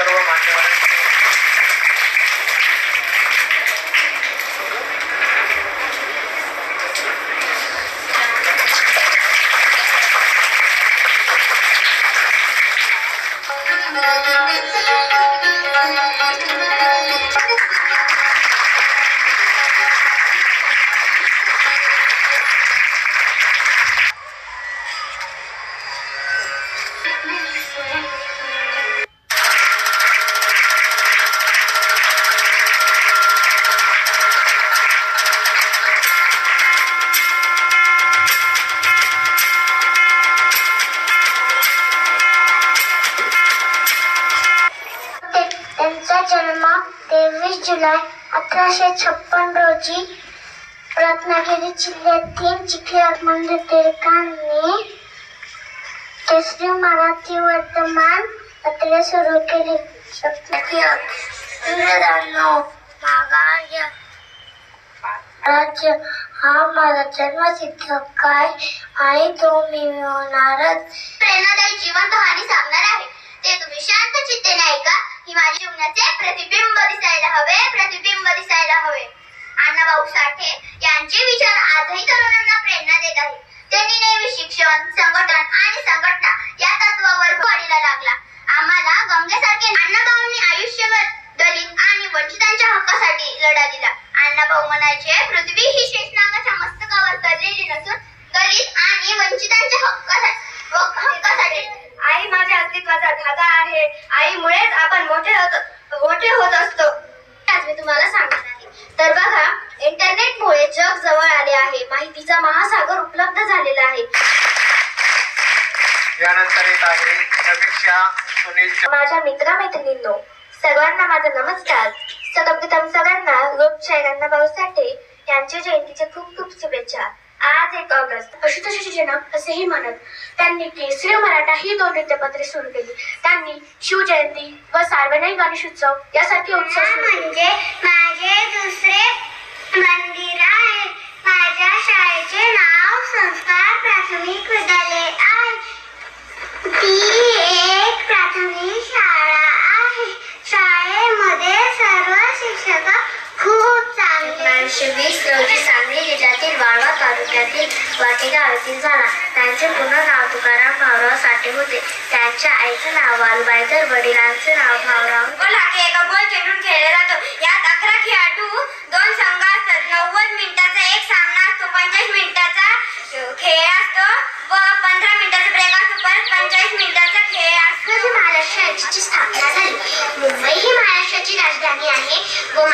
सर्व मान्यवर Thank you. जन्म तेवीस जुलै अठराशे छप्पन रोजी रत्नागिरी जिल्ह्यातील चिखलामध्ये टिळकांनी केसरी मराठी वर्तमान पत्रे सुरू केली. राज्य हा माझा जन्मसिद्ध काय आणि तो मी मिळवणारच. प्रेरणादायी जीवन कहाणी सांगणार आहे. ते तुम्ही शांत चित्तेने ऐका ही माझ्या जीवनाचे प्रतिबिंब दिसायला हवे प्रतिबिंब दिसायला हवे. अण्णाभाऊ साठे यांचे विचार आजही तरुणांना प्रेरणा देत आहेत. त्यांनी नेहमी शिक्षण संघटन आणि संघटना या तत्वावर वाढीला लागला. आम्हाला गंगेसारखे अण्णाभाऊंनी आयुष्यभर दलित आणि वंचितांच्या हक्कासाठी लढा दिला. अण्णाभाऊ म्हणायचे पृथ्वी ही शेषनागाच्या मस्तकावर तरलेली नसून दलित आणि वंचितांच्या हक्कासाठी हक्कासाठी आई माझ्या अस्तित्वाचा धागा आहे. आईमुळेच आपण मोठे होत मोठे होत असतो. आज मी तुम्हाला सांगणार आहे. तर बघा इंटरनेटमुळे जग जवळ आले आहे. माहितीचा महासागर उपलब्ध झालेला आहे. यानंतर येत आहे समीक्षा सुनील च- माझ्या मित्रमैत्रिणींनो सर्वांना माझा नमस्कार. सर्वप्रथम सगळ्यांना लोकशाहीर अण्णाभाऊ साठे यांच्या जयंतीच्या खूप खूप शुभेच्छा. आज एक ऑगस्ट. अशुतोषाचे जनक असेही म्हणत त्यांनी केसरी मराठा ही दोन नृत्यपत्रे सुरू केली. त्यांनी शिवजयंती व सार्वजनिक गणेशोत्सव यासारखे उत्सव सुरू केले. म्हणजे माझे दुसरे मंदिर आहे. माझ्या शाळेचे नाव संस्कार प्राथमिक विद्यालय आहे. ती एक प्राथमिक शाळा आहे. शाळेमध्ये सर्व शिक्षक खूप चांगले वीस रोजी तालुक्यातील वाटेगाव येथील झाला. त्यांचे पूर्ण नाव तुकाराम भाऊराव साठे होते. त्यांच्या आईचं नाव वालुबाई तर वडिलांचं नाव भाऊराव एका गोल चेंडून खेळला जातो. यात अकरा खेळाडू दोन संघ असतात. नव्वद मिनिटाचा एक सामना असतो पंचेचाळीस मिनिटाचा खेळ असतो व पंधरा मिनिटाचा ब्रेक असतो परत पंचेचाळीस मिनिटाचा खेळ असतो. महाराष्ट्र राज्याची स्थापना झाली मुंबई ही महाराष्ट्राची राजधानी आहे. व